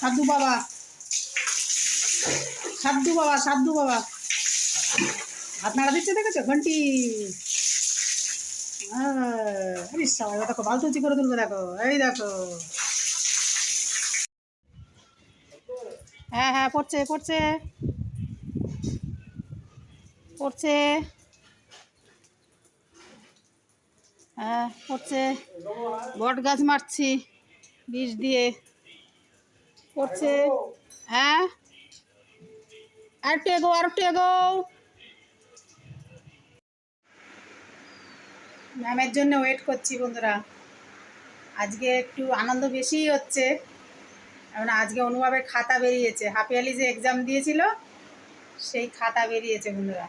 সাধু বাবা। সাধু বাবা সাধু বাবা। হাত নাড়া দিচ্ছে দেখেছ, ঘন্টি? আরে সবাই দেখো বালতুচি করে তুলবে, দেখো। এই দেখো। হ্যাঁ হ্যাঁ পড়ছে পড়ছে। পড়ছে। পড়ছে বট গাছ মারছি, বিষ দিয়ে। করছে হ্যাঁ? আর একটু এগো আর একটু এগো। ম্যামের জন্য ওয়েট করছি বন্ধুরা। আজকে একটু আনন্দ বেশিই হচ্ছে। কারণ আজকে অনুভবের খাতা বেরিয়েছে। হাফ ইয়ারলি যে এক্সাম দিয়েছিল, সেই খাতা বেরিয়েছে বন্ধুরা।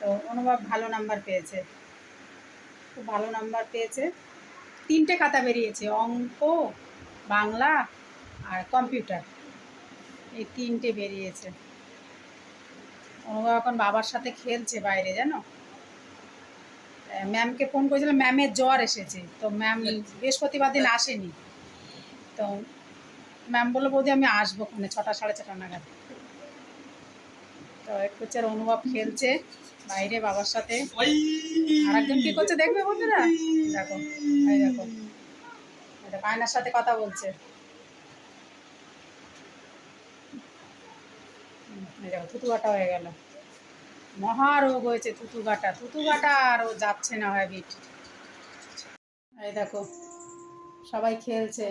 তো অনুভব ভালো নাম্বার পেয়েছে। খুব ভালো নাম্বার পেয়েছে। তিনটে খাতা বেরিয়েছে, অঙ্ক, বাংলা আর কম্পিউটার। এই তিনটে বেরিয়েছে। অনুভব এখন বাবার সাথে খেলছে বাইরে, জানো? ম্যামকে ফোন করেছিলাম ম্যামের জ্বর এসেছে। তো ম্যাম বৃহস্পতিবার দিন আসেনি। তো ম্যাম বলল, বৌদি, আমি আসব ওখানে ছটা, সাড়ে ছটা নাগাদ। তো একটু হচ্ছে অনুভব খেলছে। বাইরে বাবার সাথে। আর একজন কি করছে দেখবে বন্ধুরা? দেখো দেখো। আয়নার সাথে কথা বলছে। হয়ে গেল। মহারোগ হয়েছে থুতু কাটা আর ও যাচ্ছে না হ্যাবিট এই দেখো, সবাই খেলছে।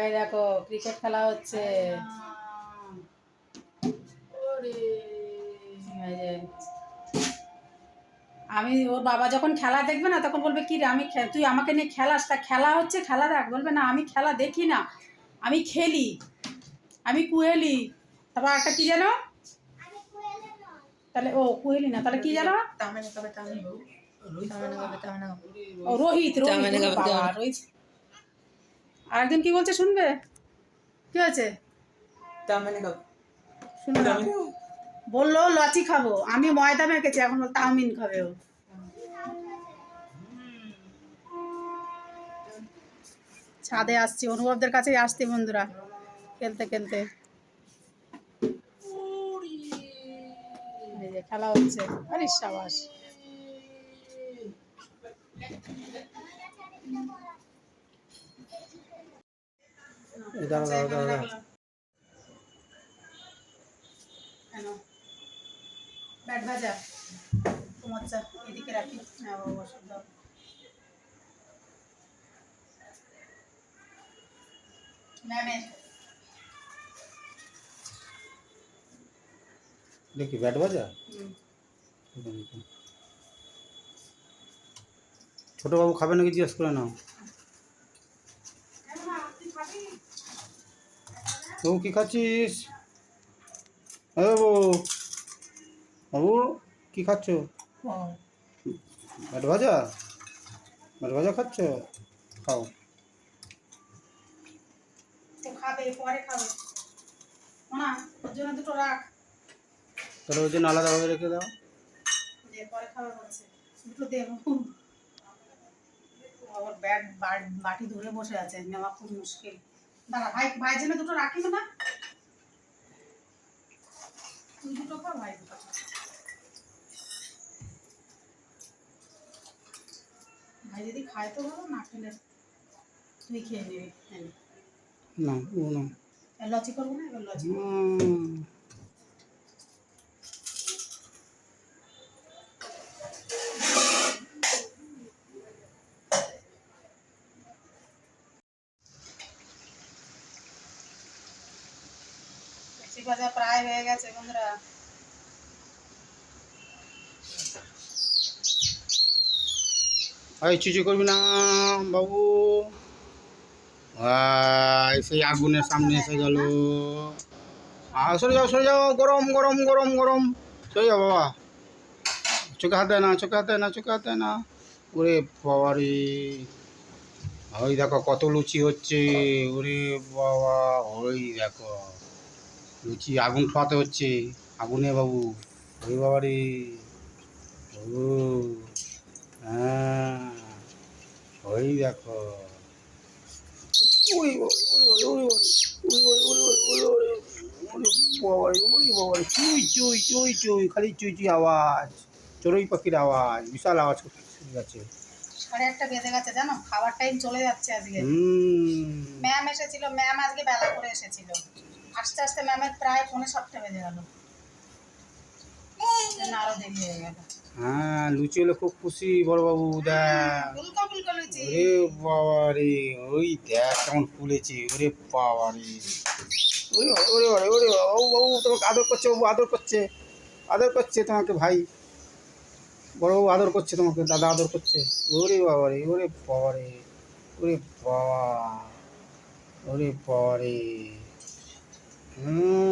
এই দেখো ক্রিকেট খেলা হচ্ছে। এই যে আমি ওর বাবা যখন খেলা দেখবে না তখন বলবে কি রে আমি তুই আমাকে নিয়ে খেলাস? তা খেলা হচ্ছে খেলা দেখ বলবে না আমি খেলা দেখি না। আমি খেলি। আমি কুয়েলি। তারপর একটা কি যেন? তাহলে ও কুয়েলি না তাহলে কি ও রোহিত। রোহিত আরেকদিন কি বলছে শুনবে? কি হয়েছে? কবে শুনবে বলল লচি খাব। আমি ময়দা মেখেছি এখন চাউমিন খাবে ও। ছাদে আসছি অনুভবদের কাছেই আসছি বন্ধুরা খেলতে খেলতে। খেলা হচ্ছে। আরে সাবাস। দাঁড়া দাঁড়া দাঁড়া দাঁড়া কেন ব্যাট ভাজা। তোমার চা এদিকে রাখি। হ্যাঁ বাবা ওষুধ দাও। ম্যামের দেখি ব্যাট বাজা হুম। ছোট বাবু খাবে নাকি জিজ্ঞেস করে নাও। বাবু কি খাচ্ছিস? এ বাবু বাবু কি খাচ্ছ? ব্যাট ভাজা? ব্যাট ভাজা খাচ্ছ? খাও। খাবে পরে খাবে। না ওর জন্য দুটো রাখ। তাহলে ওই জন্য আলাদাভাবে রেখে দাও। যে পরে খাবে বলছে। দুটো দেবো আবার ব্যাট বাটি ধরে বসে আছে নেওয়া খুব মুশকিল। দাঁড়া ভাই ভাই জন্য দুটো রাখি না? তুই দুটো ভাই দুটো ভাই যদি খায় তো ভালো না খেলে তুই খেয়ে নিবি। হ্যাঁ। না ও না। লচি করব না এবার লচি লচি ভাজা প্রায় হয়ে গেছে বন্ধুরা। এই চুচু করবি না, বাবু। সেই আগুনের সামনে এসে গেল। সরে যাও সরে যাও, গরম গরম গরম গরম। সরে যাও, বাবা। চোখে হাতে না, চোখে হাতে না, চোখে হাতে না। ওরে বাবা রে। ওই দেখো কত লুচি হচ্ছে। ওরে বাবা ওই দেখো। লুচি আগুন ঠোয়াতে হচ্ছে। আগুনে, বাবু। ওরে বাবা রে। ও হ্যাঁ দেখো উড়ি বাবা, উড়ি বাবা, উড়ি উড়ি উড়ি উড়ি উড়ি উড়ি চুই চুই চুই চুই খালি চুই চুই আওয়াজ চড়ুই পাখির আওয়াজ বিশাল আওয়াজ গেছে সাড়ে বেজে গেছে জানো খাবার টাইম চলে যাচ্ছে আজকে ম্যাম এসেছিল ম্যাম আজকে বেলা করে এসেছিল আস্তে আস্তে ম্যামের প্রায় পৌনে সাতটা বেজে গেল হয়ে হ্যাঁ লুচি হলে খুব খুশি বড়বাবু দেখ ফুলকো ফুলকো ওরে বাবা রে ওই দেখ কেমন ফুলেছে ওরে বাবা রে ওরে বাবা, ওরে ওরে ও বাবু তোমাকে আদর করছে বাবু আদর করছে আদর করছে তোমাকে ভাই। বড়বাবু আদর করছে তোমাকে দাদা আদর করছে। ওরে বাবা রে ওরে বাবা রে ওরে বাবা ওরে বাবা রে হুম।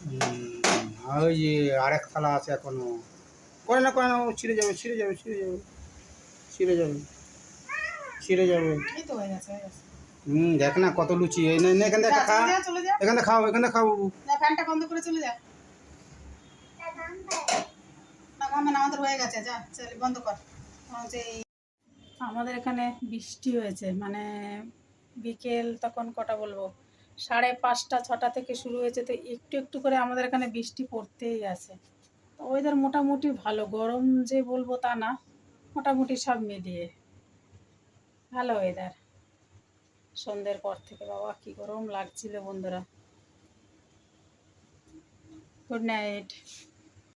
ওই যে আরেক থালা আছে এখনও। করে না করে না ও ছিঁড়ে যাবে ছিঁড়ে যাবে ছিঁড়ে যাবে ছিঁড়ে যাবে। ছিঁড়ে যাবে হয়ে গেছে হুম দেখ না কত লুচি এই নে এখান থেকে খা। চলে যা। এখান থেকে খাও এখান থেকে খাও। ফ্যানটা বন্ধ করে চলে যা। না আমাদের হয়ে গেছে যা চল বন্ধ কর। এই- আমাদের এখানে বৃষ্টি হয়েছে মানে বিকেল তখন কটা বলব? সাড়ে পাঁচটা, ছটা থেকে শুরু হয়েছে। তো একটু একটু করে আমাদের এখানে বৃষ্টি পড়তেই আছে। তো ওয়েদার মোটামুটি ভালো। গরম যে বলব তা না, মোটামুটি সব মিলিয়ে। ভালো ওয়েদার সন্ধ্যের পর থেকে, বাবা, কি গরম লাগছিল বন্ধুরা। Good night